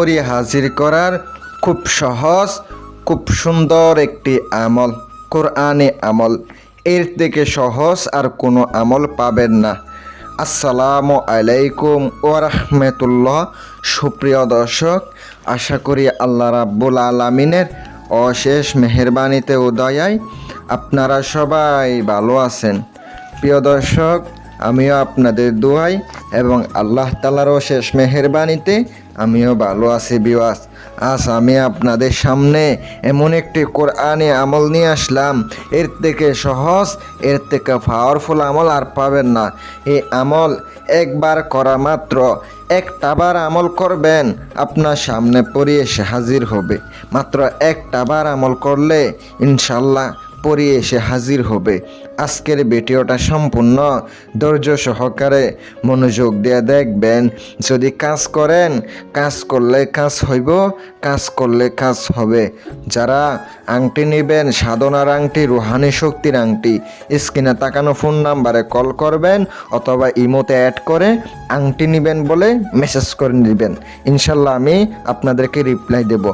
পড়ি হাজির করার খুব সহজ, খুব সুন্দর একটি আমল, কোরআনে আমল। এর থেকে সহজ আর কোনো আমল পাবেন না। আসসালামু আলাইকুম রহমতুল্লাহ। সুপ্রিয় দর্শক, আশা করি আল্লাহ রাব্বুল আলমিনের অশেষ মেহরবানিতে উদয়ায় আপনারা সবাই ভালো আছেন। প্রিয় দর্শক আমিও আপনাদের দোয়াই এবং আল্লাহ তালারও শেষ মেহরবানিতে আমিও ভালো আছি বিওয়াস আজ আমি আপনাদের সামনে এমন একটি কোরআনে আমল নিয়ে আসলাম। এর থেকে সহজ, এর থেকে পাওয়ারফুল আমল আর পাবেন না। এই আমল একবার করা মাত্র একটাবার আমল করবেন, আপনার সামনে পড়ে এসে হাজির হবে। মাত্র একটাবার আমল করলে ইনশাল্লাহ পরে এসে হাজির হবে। আজকের ভিডিওটা সম্পূর্ণ ধৈর্য সহকারে মনোযোগ দিয়ে দেখবেন। যদি কাজ করেন, কাজ করলে কাজ হইব, কাজ করলে কাজ হবে। যারা আংটি নেবেন, সাধনার আংটি, রুহানি শক্তির আংটি, স্ক্রিনে তাকানো ফোন নাম্বারে কল করবেন অথবা ইমোতে অ্যাড করে আংটি নেবেন বলে মেসেজ করে নেবেন। ইনশাল্লাহ আমি আপনাদেরকে রিপ্লাই দেব।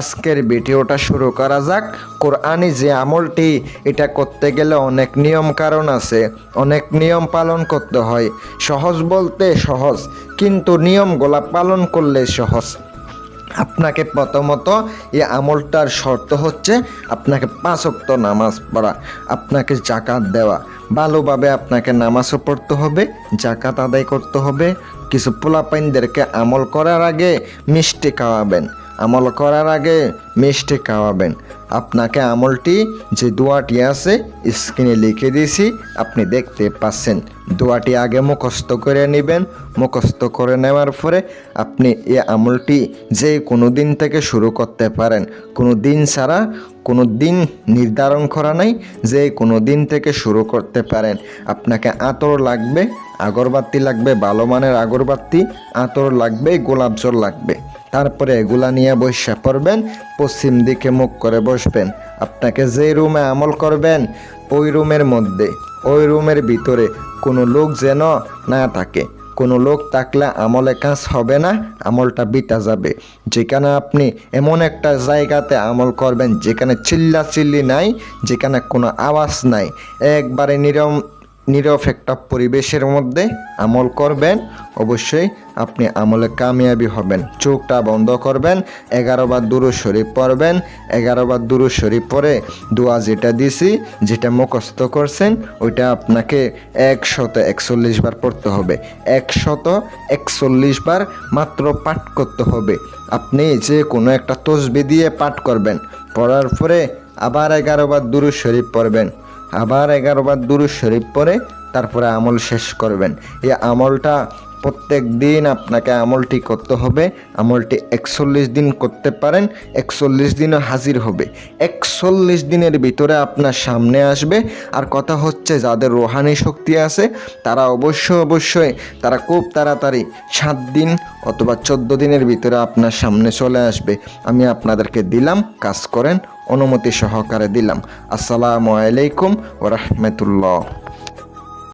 আজকের ভিডিওটা শুরু করা যাক। কোরআনি যে আমলটি, এটা করতে গেলে অনেক নিয়ম কারণ আছে। অনেক নিয়ম পালন করতে হয়। সহজ বলতে সহজ, কিন্তু নিয়মগুলা পালন করলে সহজ। আপনাকে প্রথমত এই আমলটার শর্ত হচ্ছে, আপনাকে পাঁচ অক্ত নামাজ পড়া, আপনাকে জাকাত দেওয়া। ভালোভাবে আপনাকে নামাজও পড়তে হবে জাকাত আদায় করতে হবে, কিছু পোলাপাইনদেরকে আমল করার আগে মিষ্টি খাওয়াবেন। আমল করার আগে মিষ্টি খাওয়াবেন। আপনাকে আমলটি যে দোয়াটি আছে, স্ক্রিনে লিখে দিয়েছি, আপনি দেখতে পাচ্ছেন। দোয়াটি আগে মুখস্থ করে নেবেন। মুখস্থ করে নেওয়ার পরে আপনি এই আমলটি যে কোনো দিন থেকে শুরু করতে পারেন। কোনো দিন ছাড়া কোনো দিন নির্ধারণ করা নাই, যে কোনো দিন থেকে শুরু করতে পারেন। আপনাকে আতর লাগবে, আগরবাতি লাগবে, ভালো মানের আগরবাতি, আতর লাগবে, গোলাপ জল লাগবে। তারপরে এগুলা নিয়ে বসে পড়বেন, পশ্চিম দিকে মুখ করে বসবেন। আপনাকে যে রুমে আমল করবেন, ওই রুমের মধ্যে, ওই রুমের ভিতরে কোনো লোক যেন না থাকে। কোনো লোক থাকলে আমলে কাজ হবে না, আমলটা বিটা যাবে। যেখানে আপনি এমন একটা জায়গাতে আমল করবেন, যেখানে চিল্লা চিল্লি নাই, যেখানে কোনো আওয়াজ নাই। একবারে নিরম নীরব একটা পরিবেশের মধ্যে আমল করবেন। অবশ্যই আপনি আমলে কামিয়াবি হবেন। চোখটা বন্ধ করবেন, এগারো বার দুরু শরীফ পড়বেন, এগারো বার দুরু শরীফ পরে দোয়া যেটা দিছি, যেটা মুখস্থ করছেন, ওইটা আপনাকে একশত একচল্লিশ বার পড়তে হবে। একশত একচল্লিশ বার মাত্র পাঠ করতে হবে। আপনি যে কোনো একটা তসবি দিয়ে পাঠ করবেন। পড়ার পরে আবার এগারো বার দুরু শরীফ পড়বেন। আবার এগারো বার দুরু শরীফ পরে তারপরে আমল শেষ করবেন। এই আমলটা প্রত্যেক দিন আপনাকে আমলটি করতে হবে। আমলটি একচল্লিশ দিন করতে পারেন, একচল্লিশ দিনও হাজির হবে। একচল্লিশ দিনের ভিতরে আপনার সামনে আসবে। আর কথা হচ্ছে, যাদের রোহানি শক্তি আছে, তারা অবশ্যই অবশ্যই, তারা খুব তাড়াতাড়ি সাত দিন অথবা চোদ্দ দিনের ভিতরে আপনার সামনে চলে আসবে। আমি আপনাদেরকে দিলাম, কাজ করেন, অনুমতি সহকারে দিলাম। আসসালামু আলাইকুম ও রহমতুল্লাহ।